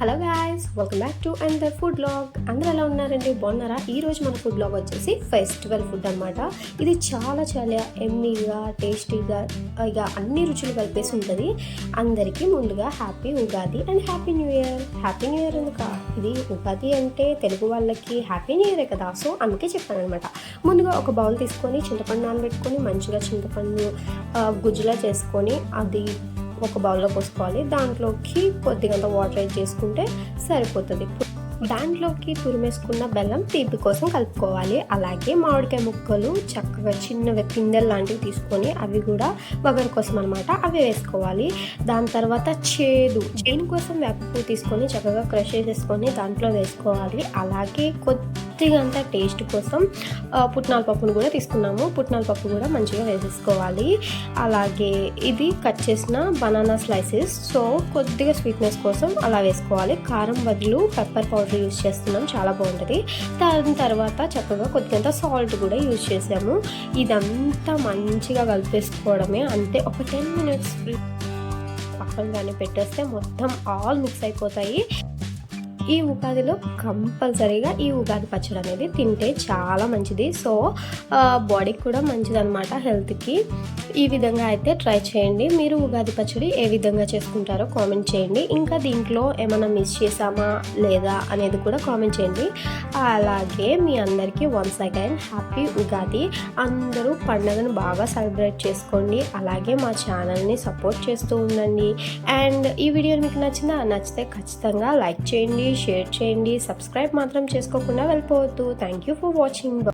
Hello guys welcome back to and food blog అందరూ ఎలా ఉన్నారండి? బాగున్నారా? ఈ రోజు మన ఫుడ్ బ్లాగ్ వచ్చేసి ఫెస్టివల్ ఫుడ్ అన్నమాట. ఇది చాలా చాలా ఎమ్మీగా టేస్టీగా ఇక అన్ని రుచులు కలిపేసి ఉంటుంది. అందరికీ ముందుగా happy Ugadi and happy new year happy new year ఎందుక? ఇది ఉగాది అంటే తెలుగు వాళ్ళకి హ్యాపీ న్యూ ఇయరే కదా? సో అందుకే చెప్పాను అనమాట ముందుగా ఒక బౌల్ తీసుకొని చింతపండు నానబెట్టుకొని మంచిగా చింతపండు గుజ్జులా చేసుకొని అది ఒక బౌల్లో పోసుకోవాలి. దాంట్లోకి కొద్దిగంత వాటర్ యాడ్ చేసుకుంటే సరిపోతుంది. దాంట్లోకి తురిమేసుకున్న బెల్లం తీపి కోసం కలుపుకోవాలి. అలాగే మామిడికాయ ముక్కలు చక్కగా చిన్నవి పిందెలు లాంటివి తీసుకొని అవి కూడా వగరు కోసం అనమాట అవి వేసుకోవాలి. దాని తర్వాత చేదు. చేను కోసం వేపపు తీసుకొని చక్కగా క్రష్ చేసేసుకొని దాంట్లో వేసుకోవాలి. అలాగే కొద్ది అంత టేస్ట్ కోసం పుట్నాల పప్పును కూడా తీసుకున్నాము. పుట్నాల పప్పు కూడా మంచిగా వేసేసుకోవాలి. అలాగే ఇది కట్ చేసిన బనానా స్లైసెస్. సో కొద్దిగా స్వీట్నెస్ కోసం అలా వేసుకోవాలి. కారం బదులు పెప్పర్ పౌడర్ యూస్ చేస్తున్నాం. చాలా బాగుంటుంది. దాని తర్వాత చక్కగా కొద్దిగంత సాల్ట్ కూడా యూజ్ చేసాము. ఇదంతా మంచిగా కలిపేసుకోవడమే. అంతే ఒక టెన్ మినిట్స్ పక్కన కానీ పెట్టేస్తే మొత్తం ఆల్ మిక్స్ అయిపోతాయి. ఈ ఉగాదిలో కంపల్సరీగా ఈ ఉగాది పచ్చడి అనేది తింటే చాలా మంచిది. సో బాడీకి కూడా మంచిది అనమాట హెల్త్కి ఈ విధంగా అయితే ట్రై చేయండి. మీరు ఉగాది పచ్చడి ఏ విధంగా చేసుకుంటారో కామెంట్ చేయండి. ఇంకా దీంట్లో ఏమైనా మిస్ చేసామా లేదా అనేది కూడా కామెంట్ చేయండి. అలాగే మీ అందరికీ వన్స్ అగైన్ హ్యాపీ ఉగాది. అందరూ పండుగను బాగా సెలబ్రేట్ చేసుకోండి. అలాగే మా ఛానల్ని సపోర్ట్ చేస్తూ ఉండండి. అండ్ ఈ వీడియో మీకు నచ్చిందా? నచ్చితే ఖచ్చితంగా లైక్ చేయండి. షేర్ చేయండి. సబ్స్క్రైబ్ మాత్రం చేసుకోకుండా వెళ్ళిపోవద్దు. Thank you for watching